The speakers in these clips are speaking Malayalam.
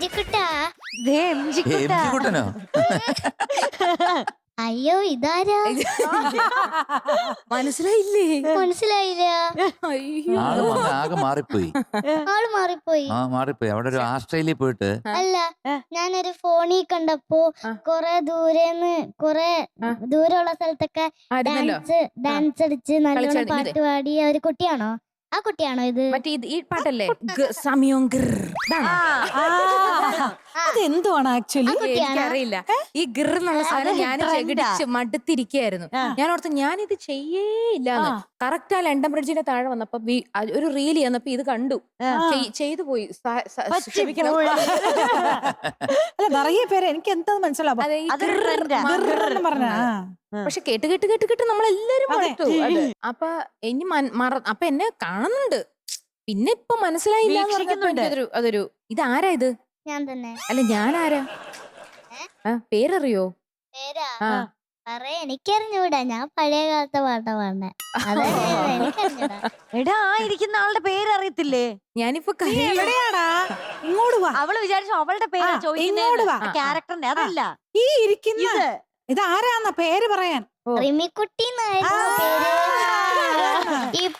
എംജിക്കുട്ടാ ദേ കുട്ടനോ? അയ്യോ ഇതാരാ? മനസ്സിലായില്ലേ? മനസ്സിലായില്ല. അയ്യോ. ആൾ വന്ന് ആകെ മാറിപ്പോയി. ആൾ മാറിപ്പോയി. ആ മാറിപ്പോയി. അവിടെ ഒരു ആസ്ട്രേലിയ പോയിട്ട് അല്ല. ഞാനൊരു ഫോണിൽ കണ്ടപ്പോ ആ. കൊറേ ദൂരെന്ന് കൊറേ ആ. ദൂരെയുള്ള സ്ഥലത്തൊക്കെ ആയിരുന്നല്ലോ ഡാൻസ് ഡാൻസ് അടിച്ച് നല്ല കളിച്ചാടി- പാട്ട് പാടി ഒരു കുട്ടിയാണോ? ആ കുട്ടിയാണോ ഇത്? മറ്റേ ഇത് ഈ പാട്ടല്ലേ? ഗ- സമയം ഗിർ. ഇതാണോ? അതെന്തുവാണ് ആക്ച്വലി എനിക്കറിയില്ല ഈ ഗിർ എന്നുള്ള സാധനം ഞാൻ. ചെകിടിച്ച് മടുത്തിരിക്കുകയായിരുന്നു. ഞാൻ ഓർത്ത് ഞാൻ ഇത് ചെയ്യേ ഇല്ലാന്ന്. ആ. കറക്റ്റ് ആ ലണ്ടൻ ബ്രിഡ്ജിന്റെ താഴെ വന്നപ്പോ ഒരു റീൽ ചെന്നപ്പോ ഇത് കണ്ടു. ചെയ്തു പോയി. അല്ല നിറയെ പേര് എനിക്ക് എന്താ മനസ്സിലാവും. പറഞ്ഞ. പക്ഷെ കേട്ട് കേട്ട് കേട്ട് കേട്ട് നമ്മളെല്ലാരും. മടുത്തു. അപ്പൊ ഇനി മറ അപ്പൊ എന്നെ കാണുന്നുണ്ട്. പിന്നെ ഇപ്പൊ മനസ്സിലായില്ല അതൊരു ഇത് ആരാ ഇത്? ഞാൻ തന്നെ. അല്ല ഞാൻ ആരാ ആ പേരറിയോ? പേരാ? ആ. പറയാ എനിക്കറിഞ്ഞൂടാ. ഞാൻ പഴയ കാലത്തെ പാട്ടാ എനിക്കറിഞ്ഞൂടാ. എടാ ആ ഇരിക്കുന്ന ആളുടെ പേര് അറിയത്തില്ലേ ഞാനിപ്പോ നീ കരയും. എവിടെയാടാ? ഇങ്ങോട്ട് വാ. അവൾ വിചാരിച്ചു അവളുടെ പേര് ആ, ഇങ്ങോട്ട് വാ. ക്യാരക്ടറിന്റെ അതല്ല. ഈ ഇരിക്കുന്ന ഇത്. ഇത് ആരാന്ന പേര് പറയാൻ? റിമിക്കുട്ടി എന്നായിരുന്നു പേര്. ഇപ്പൊ.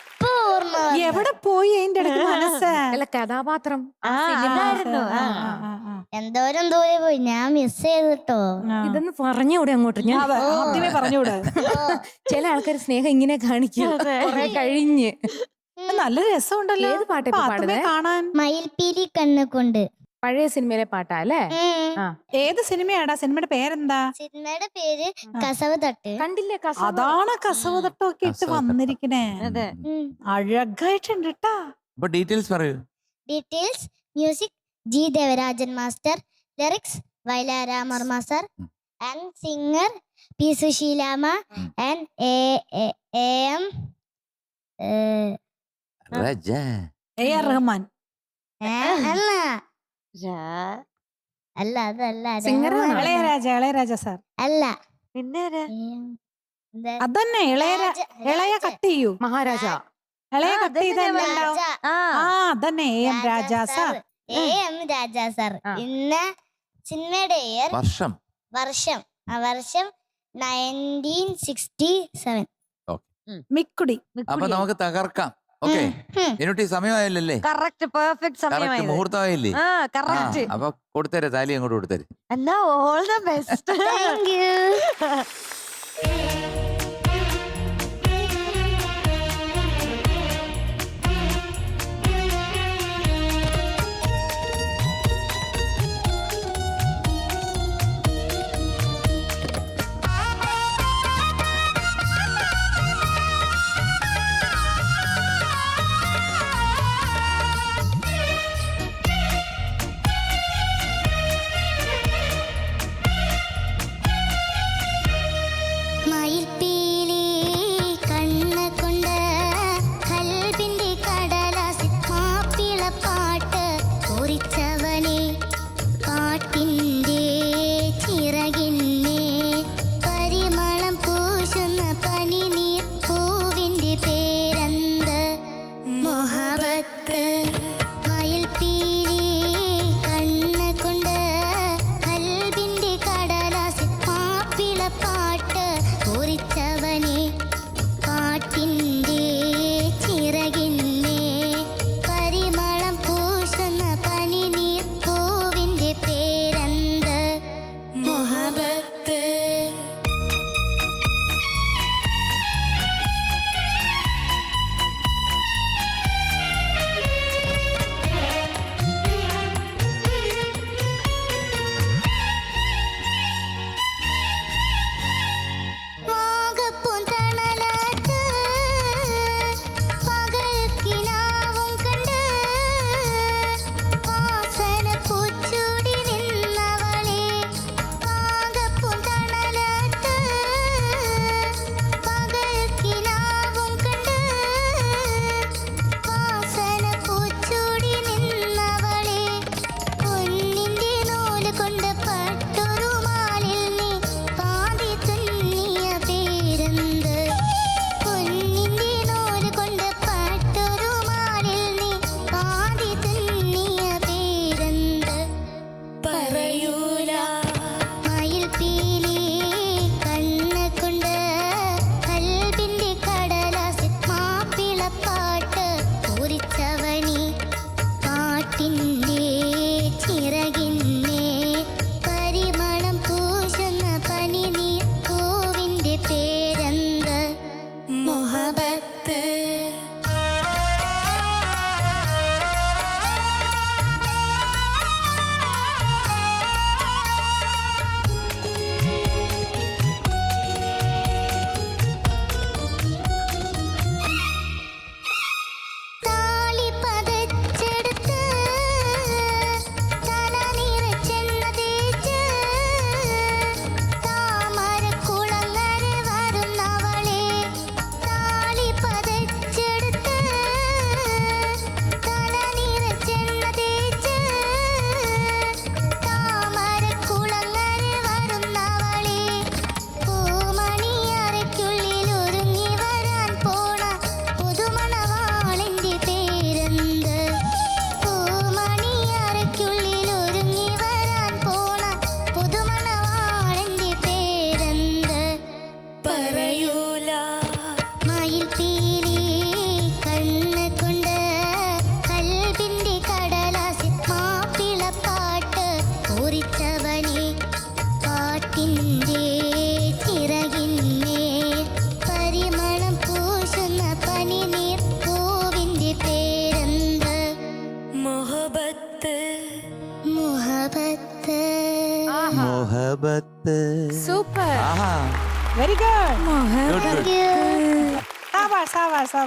എവിടെ പോയി അതിന്റെ ഇടയ്ക്ക് മനസ്സ്? അല്ല കഥാപാത്രം. ആ സിനിമ. അതായിരുന്നു ആ. ആ, ആ, ആ. എന്തോരം ദൂരെ പോയി. ഞാൻ മിസ് ചെയ്തിട്ടോ. ഇതൊന്ന് പറഞ്ഞൂടെ അങ്ങോട്ട്. ഞാൻ അതെ ആദ്യമേ പറഞ്ഞൂടെ ചില ആൾക്കാർ സ്നേഹം ഇങ്ങനെ കാണിക്കും. കുറെ കഴിഞ്ഞ്. നല്ല രസമുണ്ടല്ലോ. ഏത് പാട്ടാ ഇപ്പൊ പാത്തുമ്മയെ കാണാൻ. മയിൽപീലി കണ്ണ് കൊണ്ട് പഴയ സിനിമയിലെ പാട്ടാ അല്ലേ? ആ. ഏത് സിനിമയാടാ? സിനിമയുടെ പേരെന്താ? സിനിമയുടെ പേര് കസവ് തട്ട് കണ്ടില്ലേ കസവ്? അതാണ് കസവ് തട്ടമൊക്കെ ഇട്ട് കസവ് തട്ടം. വന്നിരിക്കണേ. അതെ അഴകായിട്ടുണ്ട് കേട്ടാ അപ്പൊ ഡീറ്റെയിൽസ് പറയൂ. Details music G Devarajan master lyrics വയലാരാമർ master. And singer P Susheelamma and A M Raja A R Rahman. അല്ല. രാ- അല്ല അതല്ല? ഇളയരാജ ഇളയരാജ സാർ? അല്ല. പിന്നെ ആരാ? ഏം, എന്താ? അതന്നെ ഇളയര രാജ- ഇളയ രാജ- കട്ട് ചെയ്യൂ. മഹാരാജ. ഇളയ ആ, കട്ട് ഉണ്ടാവും രാജ. ആ ആ അതന്നെ A M Raja sir. A M Raja sir. ആ. ഇന്ന സിനിമയുടെ വർഷം. വർഷം. ആ വർഷം നയന്റീൻ സിക്സ്റ്റി സെവൻ. മിക്കുടി. അപ്പൊ നമുക്ക് തകർക്കാം. ഓക്കെ. എന്നിട്ട് സമയമായില്ലല്ലേ? കറക്റ്റ് പെർഫെക്റ്റ് കറക്റ്റ് സമയമായത് മുഹൂർത്തമായില്ലേ? ആ ആ, കറക്റ്റ് അപ്പൊ കൊടുത്തരെ താലി അങ്ങോട്ട് കൊടുത്തരെ. എന്നാ all the best thank you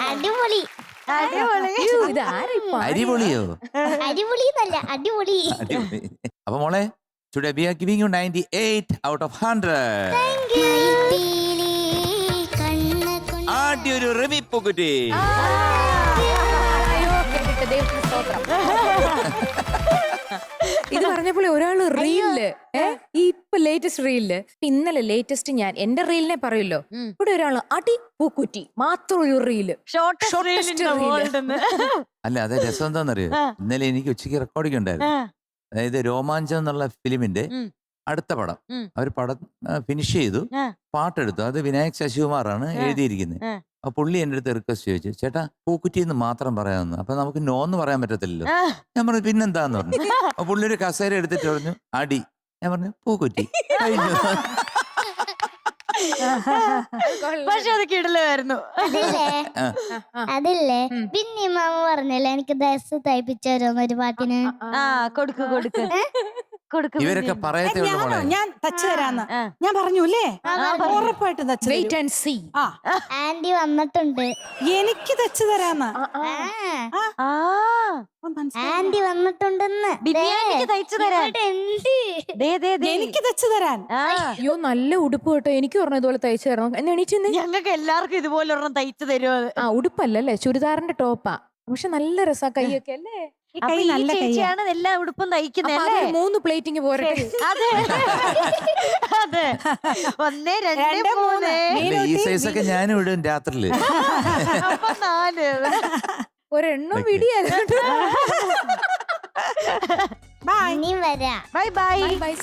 അടിപൊളി. അരിപൊളിയോ അടിപൊളി എന്നല്ല അടിപൊളി. അപ്പൊ മോളെ today we are giving you 98 out of 100 മയിൽപ്പീലി കണ്ണ് കൊണ്ട് ആദ്യ ഒരു റിമി പൂക്കുറ്റി ഇത് പറഞ്ഞപ്പോൾ ഒരാൾ റീലിൽ ഈ ഇപ്പൊ ലേറ്റസ്റ്റ് റീലിൽ ഇന്നലെ ലേറ്റസ്റ്റ് ഞാൻ എന്റെ റീലിനെ പറയല്ലോ ഇവിടെ ഒരാൾ അടി പൂക്കുറ്റി മാത്രം ഒരു റീൽ. Short Shortest reel. അല്ല അതെ രസം എന്താണെന്നറിയോ? ഇന്നലെ എനിക്ക് ഉച്ചയ്ക്ക് റെക്കോർഡിംഗ് ഉണ്ടായിരുന്നു. അതായത് രോമാഞ്ചം എന്നുള്ള ഫിലിമിന്റെ. അടുത്ത പടം. അവർ അവർ പടം ഫിനിഷ് ചെയ്തു. പാട്ടെടുത്തു. അത് വിനായക് ശശികുമാറാണ്. എഴുതിയിരിക്കുന്നത്. അപ്പൊ പുള്ളി എന്റെ അടുത്ത് റിക്വസ്റ്റ് ചോദിച്ചു ചേട്ടാ പൂക്കുറ്റി എന്ന് മാത്രം പറയാമെന്ന് അപ്പൊ നമുക്ക് നോ എന്ന് പറയാൻ പറ്റത്തില്ലല്ലോ. ഞാൻ പറഞ്ഞു പിന്നെന്താന്ന് പറഞ്ഞു? അപ്പൊ പുള്ളി ഒരു കസേര എടുത്തിട്ട് പറഞ്ഞു അടി. ഞാൻ പറഞ്ഞു പൂക്കുറ്റി. കഴിഞ്ഞു. പക്ഷെ അത് കിടലായിരുന്നു അതില്ലേ. പിന്നെ മാമ പറഞ്ഞല്ലേ എനിക്ക് ഡ്രസ് തയ്പ്പിച്ചു തരുമെന്ന് ഒരു പാട്ടിന്? കൊടുക്ക് കൊടുക്ക്. ഇവരൊക്കെ. പറയത്തേ ഞാനോ? ഞാൻ തച്ചു തരാന്ന്. ഞാൻ പറഞ്ഞു അല്ലേ. ഉറപ്പായിട്ടും തച്ചു വെയിറ്റ് ആൻഡ് സീ ആ. ആന്റി വന്നിട്ടുണ്ട്. എനിക്ക് തച്ചു തരാന്ന്. ആന്റി വന്നിട്ടുണ്ടെന്ന്. ബിരിയാണിക്ക് തയ്ച്ചു തരാൻ. ദേ ദേ ദേ. എനിക്ക് തച്ചു തരാൻ. അയ്യോ നല്ല ഉടുപ്പ് കേട്ടോ. എനിക്ക് പറഞ്ഞ ഇതുപോലെ തയ്ച്ചു തരണം. എണീച്ചെന്ന് ഞങ്ങൾക്ക് എല്ലാവർക്കും ഇതുപോലെ ഒരെണ്ണം തയ്ച്ചു തരുമോ? ആ ഉടുപ്പല്ലല്ലേ? ചുരിദാറിന്റെ ടോപ്പാ. പക്ഷെ നല്ല രസാ കൈയൊക്കെ അല്ലേ? ഈ കൈ നല്ല കൈയാണ് ചേച്ചിയാണ് എല്ലാ ഉടുപ്പും തയ്ക്കുന്നത് അല്ലേ? മൂന്ന് പ്ലേറ്റിങ് പോരട്ടെ. അതെ. അതെ. ഒന്ന് രണ്ട് മൂന്ന്. ഈ സൈസ് ഒക്കെ ഞാനും ഇടും രാത്രിയിൽ. നാല്. ഒരെണ്ണം. വിടിയല്ല ബൈ ബൈ ബൈ ബൈ